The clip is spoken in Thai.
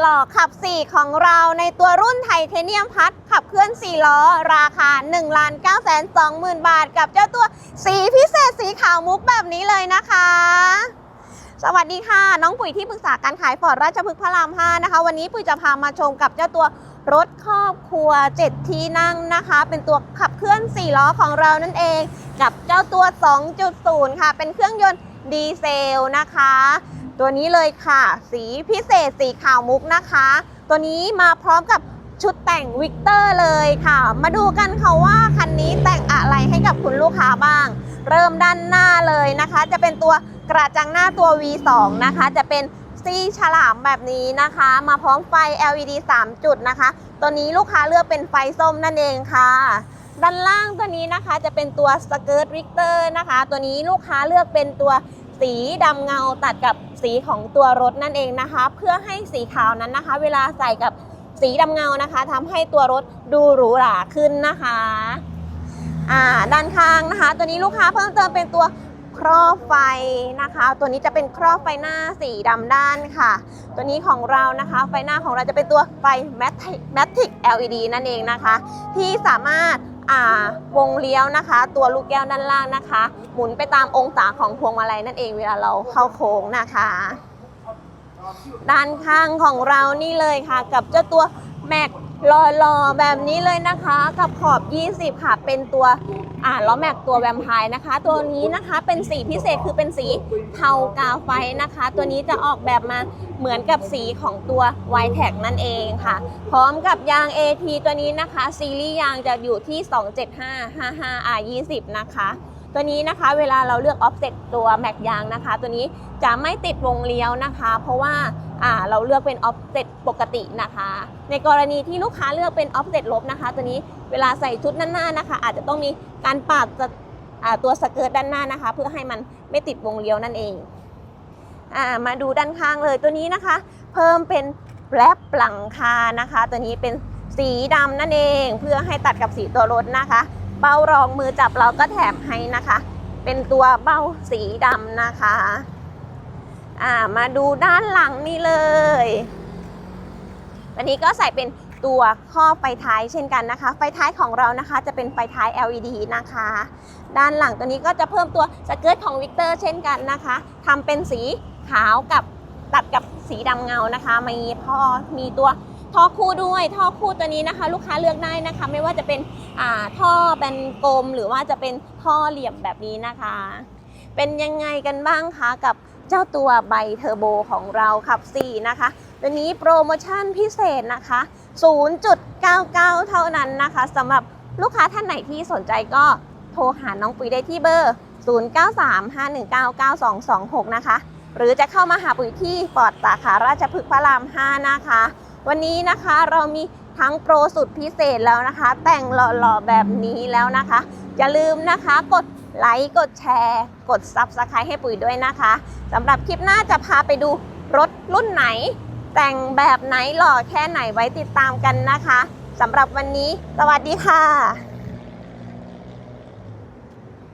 หล่อขับ 4 ของเราในตัวรุ่นไทเทเนียมพัดขับเคลื่อน 4 ล้อ ราคา 1 9 2 0 0 0 0 บาท กับเจ้าตัวสีพิเศษสีขาวมุกแบบนี้เลยนะคะ สวัสดีค่ะ น้องปุ๋ยที่ปรึกษาการขายฟอร์ดราชพฤกษ์พระราม 5 นะคะ วันนี้ปุ๋ยจะพามาชมกับเจ้าตัวรถครอบครัว 7 ที่นั่งนะคะ เป็นตัวขับเคลื่อน 4 ล้อของเรานั่นเอง กับเจ้าตัว 2.0 ค่ะ เป็นเครื่องยนต์ดีเซลนะคะ ตัวนี้เลยค่ะ สีพิเศษสีขาวมุกนะคะ ตัวนี้มาพร้อมกับชุดแต่งวิกเตอร์เลยค่ะ มาดูกันค่ะว่าคันนี้แต่งอะไรให้กับคุณลูกค้าบ้าง เริ่มด้านหน้าเลยนะคะ จะเป็นตัวกระจังหน้าตัว V2 นะคะ จะเป็นซี่ฉลามแบบนี้นะคะ มาพร้อมไฟ LED 3 จุดนะคะ ตัวนี้ลูกค้าเลือกเป็นไฟส้มนั่นเองค่ะ ด้านล่างตัวนี้นะคะจะเป็นตัวสเกิร์ตวิกเตอร์นะคะ ตัวนี้ลูกค้าเลือกเป็นตัวสีดำเงาตัดกับ สีของตัวรถนั่นเองนะคะ เพื่อให้สีขาวนั้นนะคะ เวลาใส่กับสีดำเงานะคะทำให้ตัวรถดูหรูหราขึ้นนะคะอ่าด้านข้างนะคะ ตัวนี้ลูกค้าเพิ่มเติมเป็นตัวครอบไฟนะคะ ตัวนี้จะเป็นครอบไฟหน้าสีดำด้านค่ะ ตัวนี้ของเรานะคะ ไฟหน้าของเราจะเป็นตัวไฟ Matic Matic LED นั่นเองนะคะ ที่สามารถ วงเลี้ยวนะคะ ตัวลูกแก้วด้านล่างนะคะ หมุนไปตามองศาของพวงมาลัยนั่นเองเวลาเราเข้าโค้งนะคะ ด้านข้างของเรานี่เลยค่ะ กับเจ้าตัวแม็ก หล่อๆแบบนี้เลยนะคะ กับขอบ 20 ค่ะ เป็นตัวอ่าล้อแม็กตัวแวมไพร์นะคะ ตัวนี้นะคะเป็นสีพิเศษคือเป็นสีเทากาไฟนะคะ ตัวนี้จะออกแบบมาเหมือนกับสีของตัว y t e c นั่นเองค่ะ พร้อมกับยาง AT ตัวนี้นะคะ ซีรีส์ยางจะอยู่ที่ 275-55R20 นะคะ ตัวนี้นะคะเวลาเราเลือก offset ตัวแม็กยางนะคะ ตัวนี้จะไม่ติดวงเลี้ยวนะคะ เพราะว่า เราเลือกเป็น offset ปกตินะคะ ในกรณีที่ลูกค้าเลือกเป็น offset ลบนะคะ ตัวนี้เวลาใส่ชุดด้านหน้านะคะ อาจจะต้องมีการปาดตัวสเกิร์ตด้านหน้านะคะ เพื่อให้มันไม่ติดวงเลี้ยวนั่นเองอ่ามาดูด้านข้างเลยตัวนี้นะคะ เพิ่มเป็นแรปหลังคานะคะ ตัวนี้เป็นสีดำนั่นเองเพื่อให้ตัดกับสีตัวรถนะคะ เบ้ารองมือจับเราก็แถมให้นะคะ เป็นตัวเบ้าสีดำนะคะ อ่ามาดูด้านหลังนี่เลยอันนี้ก็ใส่เป็นตัวข้อไฟท้ายเช่นกันนะคะ ไฟท้ายของเรานะคะจะเป็นไฟท้าย LED นะคะ ด้านหลังตัวนี้ก็จะเพิ่มตัวสเกิร์ตของวิกเตอร์เช่นกันนะคะทำเป็นสีขาวกับตัดกับสีดำเงานะคะ มีท่อมีตัวท่อคู่ด้วย ท่อคู่ตัวนี้นะคะ ลูกค้าเลือกได้นะคะ ไม่ว่าจะเป็นท่อเป็นกลม หรือว่าจะเป็นท่อเหลี่ยมแบบนี้นะคะ เป็นยังไงกันบ้างคะกับ เจ้าตัวใบเทอร์โบของเราขับ 4 นะคะตัวนี้โปรโมชั่นพิเศษนะคะ 0.99 เท่านั้นนะคะสำหรับลูกค้าท่านไหนที่สนใจก็โทรหาน้องปุ๋ยได้ที่เบอร์ 0935199226 นะคะ หรือจะเข้ามาหาปุ๋ยที่ปอดสาขาราชพฤกษ์พระราม 5 นะคะ วันนี้นะคะเรามีทั้งโปรสุดพิเศษแล้วนะคะ แต่งหล่อๆแบบนี้แล้วนะคะ อย่าลืมนะคะกด ไลค์กดแชร์ กด Subscribe ให้ปุ๋ยด้วยนะคะสำหรับคลิปหน้าจะพาไปดูรถรุ่นไหน แต่งแบบไหนหล่อแค่ไหนไว้ติดตามกันนะคะสำหรับวันนี้ สวัสดีค่ะ